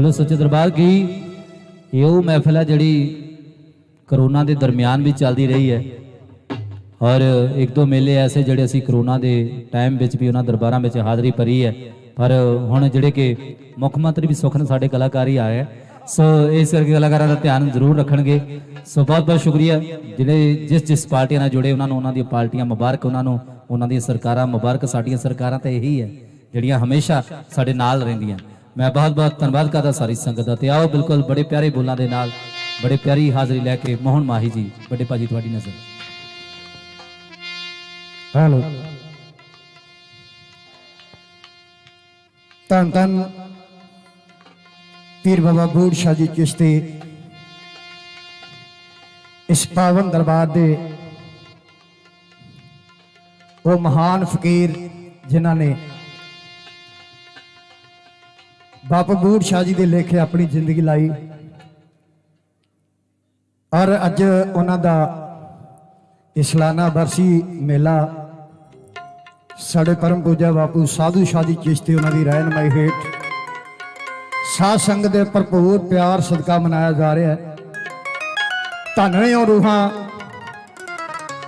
ਬੋਲੋ ਸੱਚੇ ਦਰਬਾਰ ਕੀ? ਇਹ ਉਹ ਮਹਿਫਲ ਹੈ ਜਿਹੜੀ ਕਰੋਨਾ ਦੇ ਦਰਮਿਆਨ ਵੀ ਚੱਲਦੀ ਰਹੀ ਹੈ। ਔਰ ਇੱਕ ਦੋ ਮੇਲੇ ਐਸੇ ਜਿਹੜੇ ਅਸੀਂ ਕਰੋਨਾ ਦੇ ਟਾਈਮ ਵਿੱਚ ਵੀ ਉਹਨਾਂ ਦਰਬਾਰਾਂ ਵਿੱਚ ਹਾਜ਼ਰੀ ਭਰੀ ਹੈ। ਪਰ ਹੁਣ ਜਿਹੜੇ ਕਿ ਮੁੱਖ ਮੰਤਰੀ ਵੀ ਸੁਖਨ ਸਾਡੇ ਕਲਾਕਾਰ ਹੀ ਆਏ ਹੈ ਸੋ ਇਸ ਕਰਕੇ ਕਲਾਕਾਰਾਂ ਦਾ ਧਿਆਨ ਜ਼ਰੂਰ ਰੱਖਣਗੇ। ਸੋ ਬਹੁਤ ਬਹੁਤ ਸ਼ੁਕਰੀਆ। ਜਿਹੜੇ ਜਿਸ ਜਿਸ ਪਾਰਟੀਆਂ ਨਾਲ ਜੁੜੇ ਉਹਨਾਂ ਨੂੰ, ਉਹਨਾਂ ਦੀਆਂ ਪਾਰਟੀਆਂ ਮੁਬਾਰਕ, ਉਹਨਾਂ ਨੂੰ, ਉਹਨਾਂ ਦੀਆਂ ਸਰਕਾਰਾਂ ਮੁਬਾਰਕ, ਸਾਡੀਆਂ ਸਰਕਾਰਾਂ ਤਾਂ ਇਹੀ ਹੈ, ਜਿਹੜੀਆਂ ਹਮੇਸ਼ਾ ਸਾਡੇ ਨਾਲ ਰਹਿੰਦੀਆਂ। ਮੈਂ ਬਹੁਤ ਬਹੁਤ ਧੰਨਵਾਦ ਕਰਦਾ ਸਾਰੀ ਸੰਗਤ ਦਾ। ਤੇ ਆਓ ਬਿਲਕੁਲ ਬੜੇ ਪਿਆਰੇ ਬੋਲਾਂ ਦੇ ਨਾਲ, ਬੜੇ ਪਿਆਰੀ ਹਾਜ਼ਰੀ ਲੈ ਕੇ ਮੋਹਨ ਮਾਹੀ ਜੀ, ਵੱਡੇ ਭਾਜੀ ਤੁਹਾਡੀ ਨਜ਼ਰ। ਹੈਲੋ। ਧੰਨ ਧੰਨ ਪੀਰ ਬਾਬਾ ਬੂੜ ਸ਼ਾਹ ਜੀ ਚਿਸ਼ਤੀ ਇਸ ਪਾਵਨ ਦਰਬਾਰ ਦੇ ਉਹ ਮਹਾਨ ਫਕੀਰ ਜਿਨ੍ਹਾਂ ਨੇ ਬਾਬਾ ਬੂੜ ਸ਼ਾਹ ਜੀ ਦੇ ਲੇਖੇ ਆਪਣੀ ਜ਼ਿੰਦਗੀ ਲਾਈ। ਔਰ ਅੱਜ ਉਹਨਾਂ ਦਾ ਇਸਲਾਨਾ ਬਰਸੀ ਮੇਲਾ ਸਾਡੇ ਪਰਮ ਪੂਜਾ ਬਾਪੂ ਸਾਧੂ ਸ਼ਾਹ ਜੀ ਚਿਸ਼ਤੀ ਉਹਨਾਂ ਦੀ ਰਹਿਨਮਾਈ ਹੇਠ ਸਾਧ ਸੰਗਤ ਦੇ ਭਰਪੂਰ ਪਿਆਰ ਸਦਕਾ ਮਨਾਇਆ ਜਾ ਰਿਹਾ ਹੈ। ਧੰਨ ਨੇ ਉਹ ਰੂਹਾਂ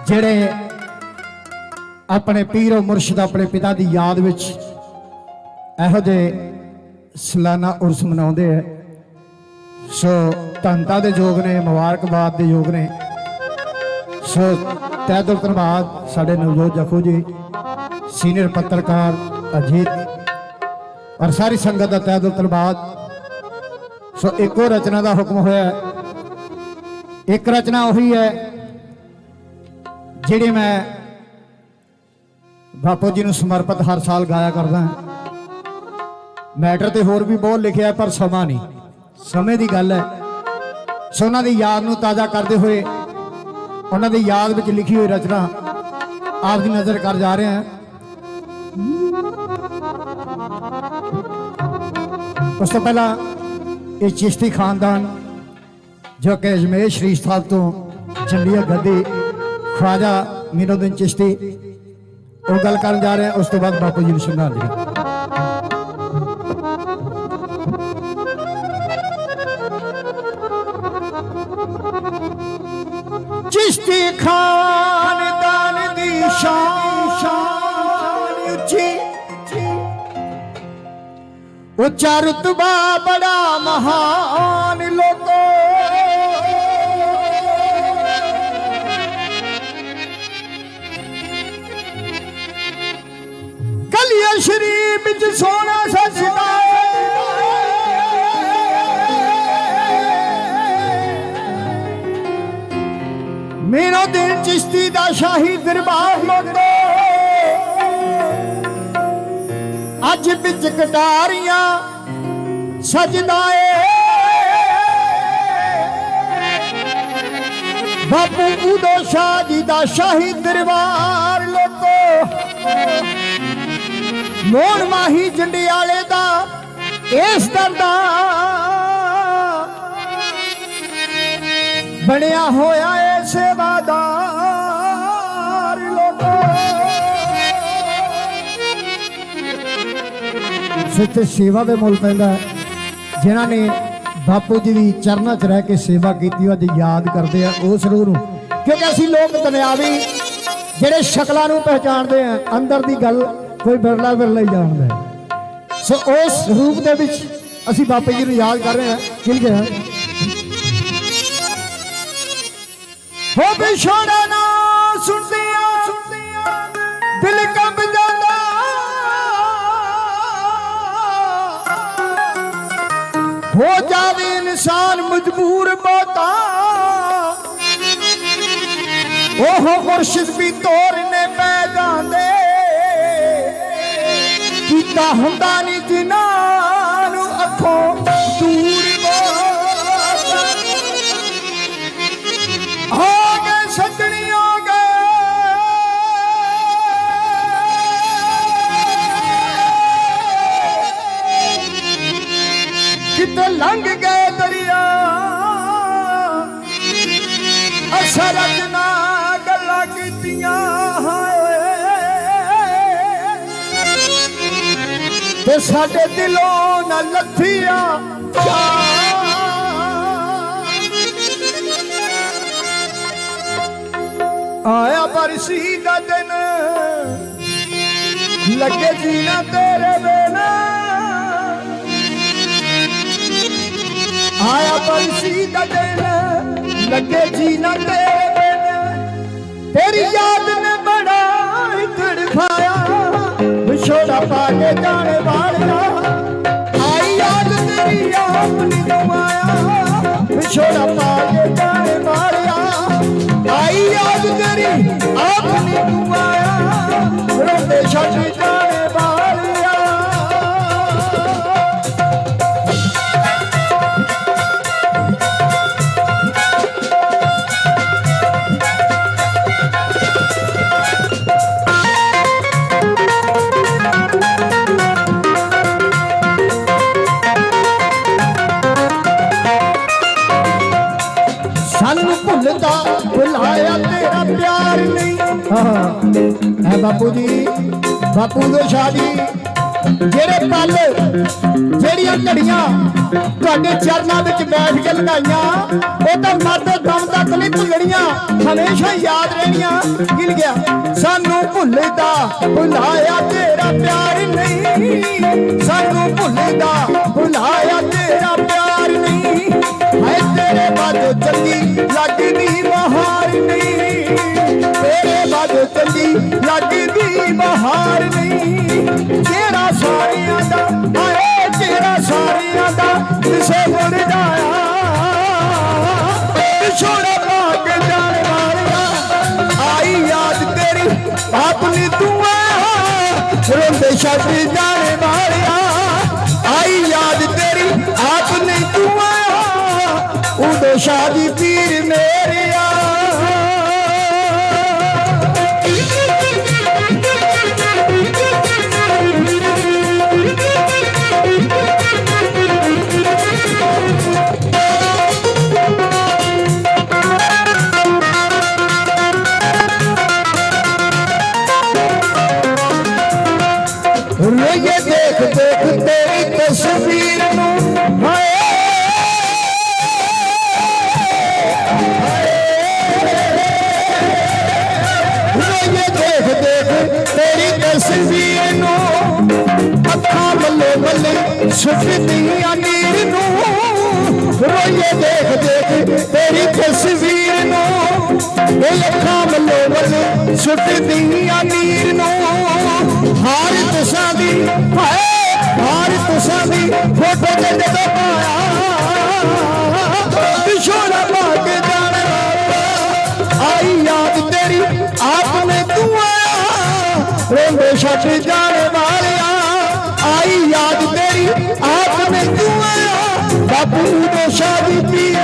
ਜਿਹੜੇ ਆਪਣੇ ਪੀਰੋ ਔਰ ਮੁਰਸ਼ਿਦ, ਆਪਣੇ ਪਿਤਾ ਦੀ ਯਾਦ ਵਿੱਚ ਇਹੋ ਜਿਹੇ ਸਲਾਨਾ ਉਰਸ ਮਨਾਉਂਦੇ ਹੈ ਸੋ ਧੰਨਤਾ ਦੇ ਯੋਗ ਨੇ, ਮੁਬਾਰਕਬਾਦ ਦੇ ਯੋਗ ਨੇ। ਸੋ ਤਹਿ ਦਿਲ ਧੰਨਵਾਦ ਸਾਡੇ ਨਵਜੋਤ ਜਖੂ ਜੀ, ਸੀਨੀਅਰ ਪੱਤਰਕਾਰ ਅਜੀਤ ਔਰ ਸਾਰੀ ਸੰਗਤ ਦਾ ਤਹਿ ਦਿਲ ਧੰਨਵਾਦ ਸੋ ਇੱਕੋ ਰਚਨਾ ਦਾ ਹੁਕਮ ਹੋਇਆ। ਇੱਕ ਰਚਨਾ ਉਹੀ ਹੈ, ਜਿਹੜੀ ਮੈਂ ਬਾਪੂ ਜੀ ਨੂੰ ਸਮਰਪਿਤ ਹਰ ਸਾਲ ਗਾਇਆ ਕਰਦਾ। ਹਾਂ ਮੈਟਰ ਤੇ ਹੋਰ ਵੀ ਬਹੁਤ ਲਿਖਿਆ ਪਰ ਸਮਾਂ ਨਹੀਂ। ਸਮੇਂ ਦੀ ਗੱਲ ਹੈ। ਸੋ ਉਹਨਾਂ ਦੀ ਯਾਦ ਨੂੰ ਤਾਜ਼ਾ ਕਰਦੇ ਹੋਏ ਉਹਨਾਂ ਦੀ ਯਾਦ ਵਿੱਚ ਲਿਖੀ ਹੋਈ ਰਚਨਾ ਆਪ ਦੀ ਨਜ਼ਰ ਕਰ ਜਾ ਰਹੇ ਹਾਂ। ਉਸ ਤੋਂ ਪਹਿਲਾਂ ਇਹ ਚਿਸ਼ਤੀ ਖਾਨਦਾਨ, ਜੋ ਕਿ ਅਜਮੇਰ ਸ਼ਰੀਫ ਸਾਹਿਬ ਤੋਂ ਚੱਲੀ ਗੱਦੀ ਖਵਾਜਾ ਮੀਨੁਦੀਨ ਚਿਸ਼ਤੀ, ਉਹ ਗੱਲ ਕਰਨ ਜਾ ਰਹੇ ਉਸ ਤੋਂ ਬਾਅਦ ਬਾਪੂ ਜੀ ਨੂੰ ਸ਼ਰਧਾਂਜਲੀ دان شان چارو تئا بڙا مهان لڳو ڪليا شرير ۾ سونا سچ ਚਿਸ਼ਤੀ ਦਾ ਸ਼ਾਹੀ ਦਰਬਾਰ ਲੋਕੋ। ਅੱਜ ਵਿੱਚ ਕਟਾਰੀਆਂ ਸਜਦਾ ਏ। ਬਾਪੂ ਉਦੋ ਸ਼ਾਹ ਜੀ ਦਾ ਸ਼ਾਹੀ ਦਰਬਾਰ ਲੋਕੋ। ਮੋਹਣ ਮਾਹੀ ਜੰਡਿਆਲੇ ਦਾ ਇਸ ਦਰਦਾ ਬਣਿਆ ਹੋਇਆ ਏ ਸੇਵਾਦਾਰ ਲੋਕੋ ਸੱਚੇ ਸੇਵਾ ਦੇ ਮੁੱਲ ਪੈਂਦਾ ਹੈ। ਜਿਨ੍ਹਾਂ ਨੇ ਬਾਪੂ ਜੀ ਦੀ ਚਰਨਾਂ 'ਚ ਰਹਿ ਕੇ ਸੇਵਾ ਕੀਤੀ ਅੱਜ ਯਾਦ ਕਰਦੇ ਆ ਉਸ ਰੂਹ ਨੂੰ। ਕਿਉਂਕਿ ਅਸੀਂ ਲੋਕ ਦੁਨਿਆਵੀ ਜਿਹੜੇ ਸ਼ਕਲਾਂ ਨੂੰ ਪਹਿਚਾਣਦੇ ਆ, ਅੰਦਰ ਦੀ ਗੱਲ ਕੋਈ ਬਿਰਲਾ ਬਿਰਲਾ ਹੀ ਜਾਣਦਾ ਸੋ ਉਸ ਰੂਪ ਦੇ ਵਿੱਚ ਅਸੀਂ ਬਾਪੂ ਜੀ ਨੂੰ ਯਾਦ ਕਰ ਰਹੇ ਹਾਂ। ਕਿਲ ਗਿਆ। ਹੋ ਬਿਛੋੜਾ ਨਾ ਸੁਣਦਿਆਂ, ਦਿਲ ਕੰਬ ਜਾਂਦਾ। ਹੋ ਜਾਵੇ ਇਨਸਾਨ ਮਜਬੂਰ ਬਹੁਤਾ। ਉਹ ਮੁਰਸ਼ਿਦ ਵੀ ਤੋਰਨੇ ਪੈ ਜਾਂਦੇ ਕੀਤਾ ਹੁੰਦਾ ਨਹੀਂ ਜਿਨ੍ਹਾਂ ਗਏ ਲੰਘ ਗਏ ਦਰਿਆ। ਅਸਰਜ ਨਾ ਗੱਲਾਂ ਕੀਤੀਆਂ, ਹਾਏ। ਤੇ ਸਾਡੇ ਦਿਲੋਂ ਨਾ ਲੱਥੀਆਂ ਆਇਆ ਬਰਸੀ ਦਾ ਦਿਨ, ਲੱਗੇ ਜੀਣਾ ਤੇਰੇ ਬਿਨਾ। ਆਇਆ ਬਰਸੀ ਦਾ ਦਿਨ ਲੱਗੇ ਜੀਣਾ ਤੇਰੇ ਬਿਨਾ ਤੇਰੀ ਯਾਦ ਨੇ ਬੜਾ ਤੜਫਾਇਆ ਵਿਛੋੜਾ ਪਾ ਕੇ ਜਾਣੇ ਵਾਲਿਆ। ਆਈ ਯਾਦ ਤੇਰੀ ਆਪਣੀ ਦਵਾਇਆ ਵਿਛੋੜਾ ਪਾ ਕੇ ਜਾਣੇ ਵਾਲਿਆ। ਆਈ ਯਾਦ ਤੇਰੀ ਆਪਣੀ ਦਵਾਇਆ ਰੋਂਦੇ ਛੱਡ ਜਾਣੇ ਬਾਪੂ ਦੇ ਸ਼ਾਦੀ ਜਿਹੜੇ ਪਲ, ਜਿਹੜੀਆਂ ਘੜੀਆਂ ਤੁਹਾਡੇ ਚਰਨਾਂ ਵਿੱਚ ਬੈਠ ਕੇ ਲੰਘਾਈਆਂ, ਉਹ ਤਾਂ ਮਰਦੇ ਦਮ ਤੱਕ ਨਹੀਂ ਭੁੱਲਣੀਆਂ, ਹਮੇਸ਼ਾ ਯਾਦ ਰਹਿਣੀਆਂ, ਗਿਲ ਗਿਆ। ਸਾਨੂੰ ਭੁੱਲਦਾ, ਭੁਲਾਇਆ ਤੇਰਾ ਪਿਆਰ ਨਹੀਂ। ਸਾਨੂੰ ਭੁੱਲਦਾ, ਭੁਲਾਇਆ ਤੇਰਾ ਪਿਆਰ ਨਹੀਂ। ਹੈ ਤੇਰੇ ਬਾਝੋਂ ਚੱਲੀ ਲੱਗਦੀ ਬਹਾਰ ਨਹੀਂ ਤੇਰੇ ਬਾਝੋਂ ਚੱਲੀ ਲੱਗਦੀ ਬਹਾਰ ਨਹੀਂ। ਜਿਹੜਾ ਸਾਰਿਆਂ ਦਾ ਆਏ ਜਿਹੜਾ ਸਾਰਿਆਂ ਦਾ ਕਿਸੇ ਮੁਰ ਜਾਇਆ। ਛੋੜਾ ਭਾਗ ਜਾਣ ਵਾਲਿਆ। ਆਈ ਯਾਦ ਤੇਰੀ, ਆਪਣੀ ਦੁਆ ਰੋਂਦੇ ਛੱਡ ਜਾਣ ਵਾਲਿਆ। ਆਈ ਯਾਦ ਤੇਰੀ, ਆਪਣੀ ਦੁਆ ਉਦੋਂ ਸ਼ਾਦੀ ਪੀਰ ਮੇਰੀ ਤੇਰੀ ਤਸਵੀਰ ਨੂੰ ਅੱਖਾਂ ਬੱਲੇ ਬੱਲੇ ਸੁੱਟਦੀਆਂ ਨੀਰ ਨੂੰ। ਰੋਈਏ ਦੇਖ ਦੇਖ ਤੇਰੀ ਤਸਵੀਰ ਨੂੰ ਇਹ ਅੱਖਾਂ ਬੱਲੇ ਬੱਲੇ ਸੁੱਟਦੀਆਂ ਨੀਰ ਨੂੰ। ਹਾਰ ਤੁਸਾਂ ਦੀ, ਹਾਏ, ਹਾਰ ਤੁਸਾਂ ਦੀ ਫੋਟੋ ਤੇ ਜਦੋਂ ਪਾਇਆ। ਵਿਛੋੜਾ ਪਾ ਕੇ ਰੋਂਦੇ ਛੱਡ ਜਾਣ ਵਾਲਿਆ ਆਈ ਯਾਦ ਤੇਰੀ ਆਪਨੇ ਤੂੰ ਆਇਆ। ਬਾਪੂ ਦੇ ਸ਼ਾਦੀ ਪੀਰ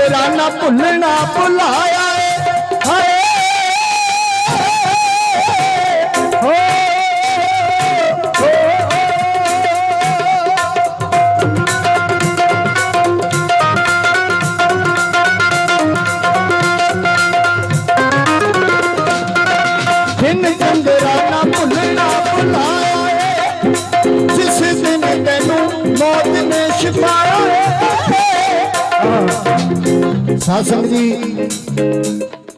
ਦਿਨ ਚੰਦਰਾ ਨਾ ਭੁੱਲਣਾ ਭੁਲਾਇਆ ਏ। ਹਾਏ। ਜਿਸ ਦਿਨ ਤੈਨੂੰ ਮੌਤ ਨੇ ਛਪਾਇਆ ਸਾਧ ਸੰਗਤ ਜੀ,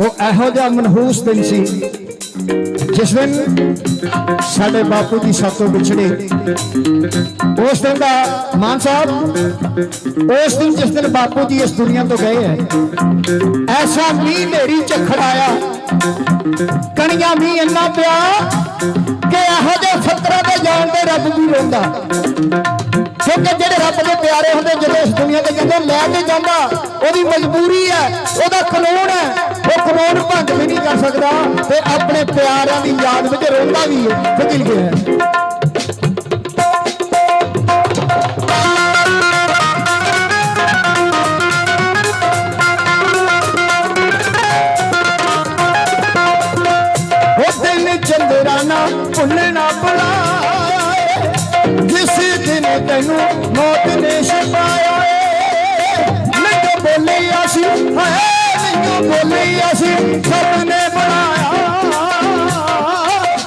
ਉਹ ਇਹੋ ਜਿਹਾ ਮਨਹੂਸ ਦਿਨ ਸੀ, ਜਿਸ ਦਿਨ ਸਾਡੇ ਬਾਪੂ ਜੀ ਸਾਤੋਂ ਵਿਛੜੇ। ਉਸ ਦਿਨ ਦਾ ਮਾਨ ਸਾਹਿਬ, ਉਸ ਦਿਨ ਜਿਸ ਦਿਨ ਬਾਪੂ ਜੀ ਇਸ ਦੁਨੀਆ ਤੋਂ ਗਏ ਹੈ, ਐਸਾ ਮੀਂਹ ਨੇਰੀ ਝੱਖੜ ਆਇਆ ਕਣੀਆਂ ਮੀਂਹ ਇੰਨਾ ਪਿਆ ਕਿ ਇਹੋ ਜਿਹੇ ਫਤਰਾਂ ਦੇ ਜਾਣ ਤੇ ਰੱਬ ਵੀ ਰੋਂਦਾ। ਕਿਉਂਕਿ ਜਿਹੜੇ ਰੱਬ ਦੇ ਪਿਆਰੇ ਹੁੰਦੇ ਲੈ ਕੇ ਜਾਂਦਾ, ਉਹਦੀ ਮਜਬੂਰੀ ਹੈ, ਉਹਦਾ ਕਾਨੂੰਨ ਹੈ, ਉਹ ਕਾਨੂੰਨ ਭੰਗ ਵੀ ਨਹੀਂ ਕਰ ਸਕਦਾ ਤੇ ਆਪਣੇ ਪਿਆਰਿਆਂ ਦੀ ਯਾਦ ਵਿੱਚ ਰੋਂਦਾ ਵੀ ਹੈ ਫਕੀਰ ਗਿਆ ਹੈ ਚੰਦਰਾਨਾ ਦਿਨ ਤੈਨੂੰ ਨੇ ਛਪਾਇਆ ਬੋਲੀ ਅਸੀਂ ਸਭ ਨੇ ਬਣਾਇਆ।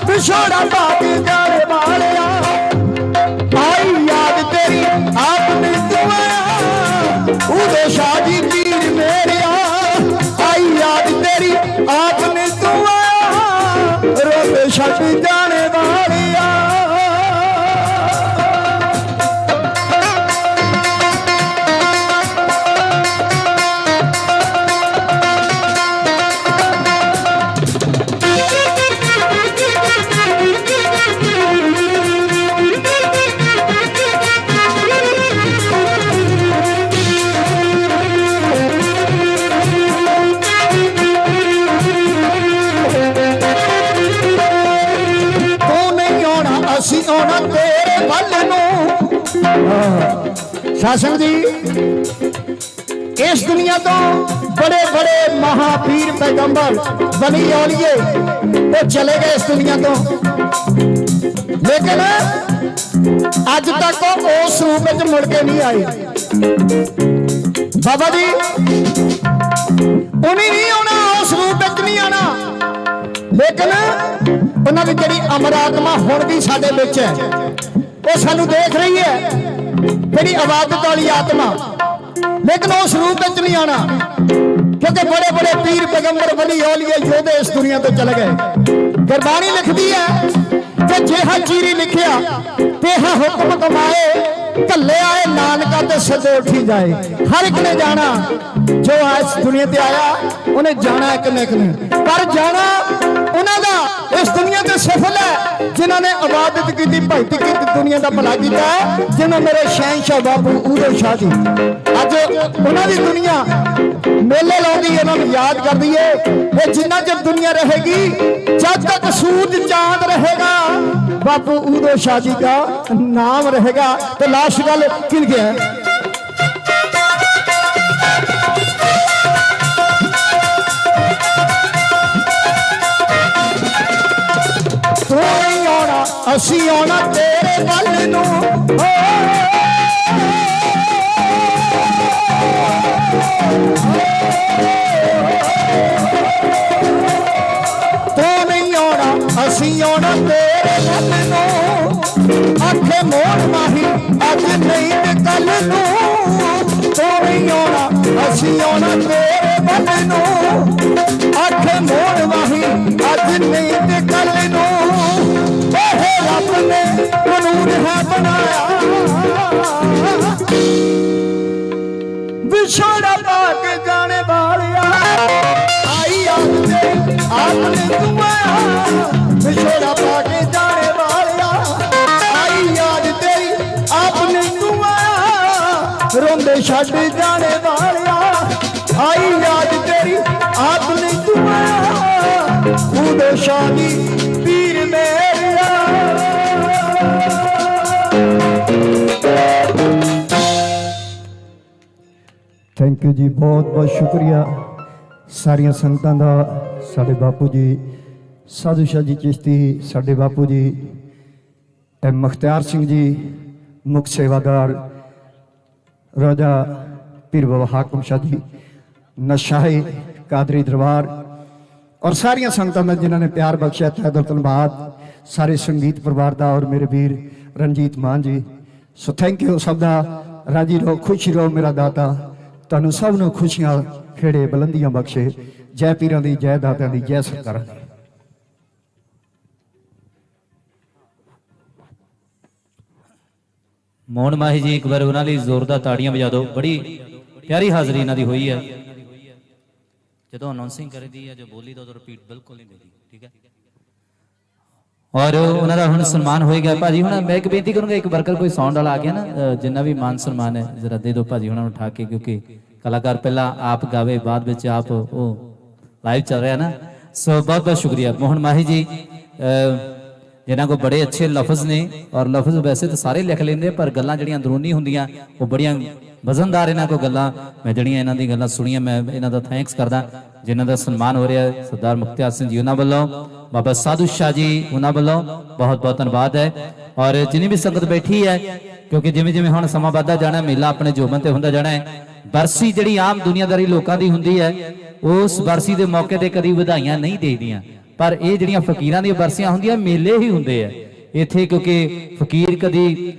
ਵਿਛੋੜਾ ਪਾ ਕੇ ਜਾਣੇ ਵਾਲਿਆ ਆਈ ਯਾਦ ਤੇਰੀ ਆਪਨੇ ਦੁਆਇਆ ਉਹਦੇ ਸ਼ਾਦੀ ਪੀਰ ਮੇਰਿਆ। ਆਈ ਯਾਦ ਤੇਰੀ ਆਪਨੇ ਦੁਆਇਆ ਰੋਤੇ ਛੱਡ ਜਾਣੇ ਵਾਲਿਆ। ਤੇਰੇ ਵੱਲ ਨੂੰ। ਸ਼ਾਸਨ ਜੀ, ਇਸ ਦੁਨੀਆ ਤੋਂ ਬੜੇ ਬੜੇ ਮਹਾਪੀਰ ਪੈਗੰਬਰ ਬਣੀ ਔਲੀਏ ਉਹ ਚਲੇ ਗਏ ਇਸ ਦੁਨੀਆ ਤੋਂ। ਲੇਕਿਨ ਅੱਜ ਤੱਕ ਉਹ ਉਸ ਰੂਪ ਵਿੱਚ ਮੁੜ ਕੇ ਨਹੀਂ ਆਏ। ਬਾਬਾ ਜੀ, ਉਹਨੇ ਨਹੀਂ ਆਉਣਾ, ਉਸ ਰੂਪ ਵਿੱਚ ਨਹੀਂ ਆਉਣਾ। ਲੇਕਿਨ ਉਹਨਾਂ ਦੀ ਜਿਹੜੀ ਅਮਰ ਆਤਮਾ ਹੁਣ ਵੀ ਸਾਡੇ ਵਿੱਚ ਹੈ, ਉਹ ਸਾਨੂੰ ਦੇਖ ਰਹੀ ਹੈ ਜਿਹੜੀ ਇਬਾਦਤ ਵਾਲੀ ਆਤਮਾ। ਲੇਕਿਨ ਉਸ ਰੂਪ ਵਿੱਚ ਨਹੀਂ ਆਣਾ ਕਿਉਂਕਿ ਬੜੇ ਬੜੇ ਪੀਰ ਪੈਗੰਬਰ ਬਣੀ ਔਲੀਏ ਯੋਧੇ ਇਸ ਦੁਨੀਆ ਤੋਂ ਚਲੇ ਗਏ। ਗੁਰਬਾਣੀ ਲਿਖਦੀ ਹੈ ਕਿ ਜਿਹਾ ਚੀਰੀ ਲਿਖਿਆ, ਤੇਹਾ ਹੁਕਮ ਕਮਾਏ ਕੱਲੇ ਆਏ ਨਾਨਕਾ ਤੇ ਸਦੇ ਉੱਠੀ ਜਾਏ। ਹਰ ਇੱਕ ਨੇ ਜਾਣਾ, ਜੋ ਇਸ ਦੁਨੀਆ ਤੇ ਆਇਆ, ਉਹਨੇ ਜਾਣਾ ਇੱਕ ਨੇ ਇੱਕ ਨੇ। ਪਰ ਜਾਣਾ ਉਹਨਾਂ ਦਾ। ਇਸ ਦੁਨੀਆ ਤੇ ਸਫਲ ਹੈ ਜਿਨ੍ਹਾਂ ਨੇ ਇਬਾਦਤ ਕੀਤੀ ਭਗਤੀ ਕੀਤੀ ਦੁਨੀਆ ਦਾ ਭਲਾ ਕੀਤਾ ਜਿਨ੍ਹਾਂ ਮੇਰੇ ਸ਼ਹਿਨशाह ਬਾਬੂ ਉਦੋਂ ਸ਼ਾਹ ਜੀ। ਅੱਜ ਉਹਨਾਂ ਦੀ ਦੁਨੀਆ ਮੇਲੇ ਲਾਉਂਦੀ ਹੈ, ਉਹਨਾਂ ਨੂੰ ਯਾਦ ਕਰਦੀ ਏ ਇਹ ਜਿੰਨਾ ਚਿਰ ਦੁਨੀਆ ਰਹੇਗੀ ਜਦ ਤੱਕ ਸੂਰਜ ਚਾਂਦ ਰਹੇਗਾ ਬਾਪੂ ਉਦੋਂ ਸ਼ਾਹ ਜੀ ਦਾ ਨਾਮ ਰਹੇਗਾ। ਤੇ ਲਾਸਟ ਗੱਲ ਕਿਨ ਗਿਆ ਅਸੀਂ ਆਉਣਾ ਤੇਰੇ ਵੱਲ ਨੂੰ। ਓ ਤੂੰ ਨਹੀਂ ਆਉਣਾ, ਅਸੀਂ ਆਉਣਾ ਤੇਰੇ ਵੱਲ ਨੂੰ। ਆਖੇ ਮੋੜ ਮਾਹੀ, ਅੱਜ ਨਹੀਂ ਤੇ ਕੱਲ ਨੂੰ। ਤੂੰ ਨਹੀਂ ਆਉਣਾ, ਅਸੀਂ ਆਉਣਾ ਤੇਰੇ ਵਿਛੋੜਾ ਪਾ ਕੇ ਜਾਣੇ ਵਾਲਿਆ। ਆਈ ਯਾਦ ਤੇ ਆਪਨੇ ਤੁਮਾਇਆ ਵਿਛੋੜਾ ਪਾ ਕੇ ਜਾਣੇ ਵਾਲਿਆ। ਆਈ ਯਾਦ ਤੇਰੀ ਆਪਨੇ ਤੁਮਾਇਆ ਰੋਂਦੇ ਛੱਡ ਜਾਣੇ ਵਾਲਿਆ। ਆਈ ਯਾਦ ਤੇਰੀ ਆਪਨੇ ਤੁਮਾਇਆ ਉਹਦੇ ਸ਼ਾਦੀ ਥੈਂਕ ਯੂ ਜੀ, ਬਹੁਤ ਬਹੁਤ ਸ਼ੁਕਰੀਆ। ਸਾਰੀਆਂ ਸੰਗਤਾਂ ਦਾ, ਸਾਡੇ ਬਾਪੂ ਜੀ ਸਾਧੂ ਸ਼ਾਹ ਜੀ ਚਿਸ਼ਤੀ, ਸਾਡੇ ਬਾਪੂ ਜੀ ਇਹ ਮੁਖਤਿਆਰ ਸਿੰਘ ਜੀ, ਮੁਖ ਸੇਵਾਦਾਰ, ਰਾਜਾ ਪੀਰ ਬਾਬਾ ਹਾਕਮ ਸ਼ਾਹ ਜੀ, ਨਸ਼ਾਹੀ ਕਾਦਰੀ ਦਰਬਾਰ, ਔਰ ਸਾਰੀਆਂ ਸੰਗਤਾਂ ਦਾ ਜਿਨ੍ਹਾਂ ਨੇ ਪਿਆਰ ਬਖਸ਼ਿਆ ਤਹਿ ਧੰਨਵਾਦ ਸਾਰੇ ਸੰਗੀਤ ਪਰਿਵਾਰ ਦਾ ਔਰ ਮੇਰੇ ਵੀਰ ਰਣਜੀਤ ਮਾਨ ਜੀ। ਸੋ ਥੈਂਕ ਯੂ ਸਭ ਦਾ। ਰਾਜੀ ਰਹੋ, ਖੁਸ਼ ਰਹੋ ਮੇਰਾ ਦਾਤਾ। ਤੁਹਾਨੂੰ ਸਭ ਨੂੰ ਖੁਸ਼ੀਆਂ ਖੇੜੇ ਬੁਲੰਦੀਆਂ ਬਖਸ਼ੇ। ਜੈ ਪੀਰਾਂ ਦੀ, ਜੈ ਦਾਤਿਆਂ ਦੀ, ਜੈ ਸਰਕਾਰਾਂ ਦੀ। ਮੋਹਨ ਮਾਹੀ ਜੀ, ਇੱਕ ਵਾਰ ਉਹਨਾਂ ਲਈ ਜ਼ੋਰਦਾਰ ਤਾੜੀਆਂ ਵਜਾ ਦਿਓ। ਬੜੀ ਪਿਆਰੀ ਹਾਜ਼ਰੀ ਇਹਨਾਂ ਦੀ ਹੋਈ ਹੈ। ਜਦੋਂ ਅਨਾਉਂਸਿੰਗ ਕਰਦੀ ਹੈ, ਜੋ ਬੋਲੀ ਤਾਂ ਉਹ ਰਿਪੀਟ ਬਿਲਕੁਲ ਨਹੀਂ ਮਿਲਦੀ ਠੀਕ ਹੈ? ਔਰ ਉਹਨਾਂ ਦਾ ਹੁਣ ਸਨਮਾਨ ਹੋਏਗਾ ਭਾਜੀ। ਹੁਣ ਮੈਂ ਇੱਕ ਬੇਨਤੀ ਕਰੂੰਗਾ ਇੱਕ ਵਰਕਰ ਕੋਈ ਸਾਊਂਡ ਵਾਲਾ ਆ ਗਿਆ ਨਾ ਜਿੰਨਾ ਵੀ ਮਾਨ ਸਨਮਾਨ ਹੈ ਜ਼ਰਾ ਦੇ ਦਿਓ ਭਾਜੀ ਉਹਨਾਂ ਨੂੰ ਉਠਾ ਕੇ ਕਿਉਂਕਿ ਕਲਾਕਾਰ ਪਹਿਲਾਂ ਆਪ ਗਾਵੇ ਬਾਅਦ ਵਿੱਚ ਆਪ ਉਹ ਲਾਈਵ ਚੱਲ ਰਿਹਾ ਨਾ। ਸੋ ਬਹੁਤ ਬਹੁਤ ਸ਼ੁਕਰੀਆ। ਮੋਹਨ ਮਾਹੀ ਜੀ ਜਿਨ੍ਹਾਂ ਕੋ ਬੜੇ ਅੱਛੇ ਲਫ਼ਜ਼ ਨੇ ਔਰ ਲਫ਼ਜ਼ ਵੈਸੇ ਤਾਂ ਸਾਰੇ ਲਿਖ ਲੈਂਦੇ ਪਰ ਗੱਲਾਂ ਜਿਹੜੀਆਂ ਅੰਦਰੂਨੀ ਹੁੰਦੀਆਂ ਉਹ ਬੜੀਆਂ ਵਜ਼ਨਦਾਰ ਇਹਨਾਂ ਕੋ ਗੱਲਾਂ, ਮੈਂ ਜਿਹੜੀਆਂ ਇਹਨਾਂ ਦੀ ਗੱਲਾਂ ਸੁਣੀਆਂ, ਮੈਂ ਇਹਨਾਂ ਦਾ ਥੈਂਕਸ ਕਰਦਾ। ਜਿਨ੍ਹਾਂ ਦਾ ਸਨਮਾਨ ਹੋ ਰਿਹਾ ਸਰਦਾਰ ਮੁਖਤਿਆਰ ਸਿੰਘ ਜੀ, ਉਹਨਾਂ ਵੱਲੋਂ, ਬਾਬਾ ਸਾਧੂ ਸ਼ਾਹ ਜੀ, ਉਹਨਾਂ ਵੱਲੋਂ ਬਹੁਤ ਬਹੁਤ ਧੰਨਵਾਦ ਹੈ। ਔਰ ਜਿੰਨੀ ਵੀ ਸੰਗਤ ਬੈਠੀ ਹੈ, ਕਿਉਂਕਿ ਜਿਵੇਂ ਜਿਵੇਂ ਹੁਣ ਸਮਾਂ ਵੱਧਦਾ ਜਾਣਾ, ਮੇਲਾ ਆਪਣੇ ਜੋਬਨ ਤੇ ਹੁੰਦਾ ਜਾਣਾ ਹੈ, ਬਰਸੀ ਜਿਹੜੀ ਆਮ ਦੁਨੀਆਦਾਰੀ ਲੋਕਾਂ ਦੀ ਹੁੰਦੀ ਹੈ, ਉਸ ਬਰਸੀ ਦੇ ਮੌਕੇ ਤੇ ਕਦੀ ਵਧਾਈਆਂ ਨਹੀਂ ਦੇਈਦੀਆਂ। ਪਰ ਇਹ ਜਿਹੜੀਆਂ ਫਕੀਰਾਂ ਦੀਆਂ ਬਰਸੀਆਂ ਹੁੰਦੀਆਂ, ਮੇਲੇ ਹੀ ਹੁੰਦੇ ਆ। ਇੱਥੇ ਕਿਉਂਕਿ ਫਕੀਰ ਕਦੀ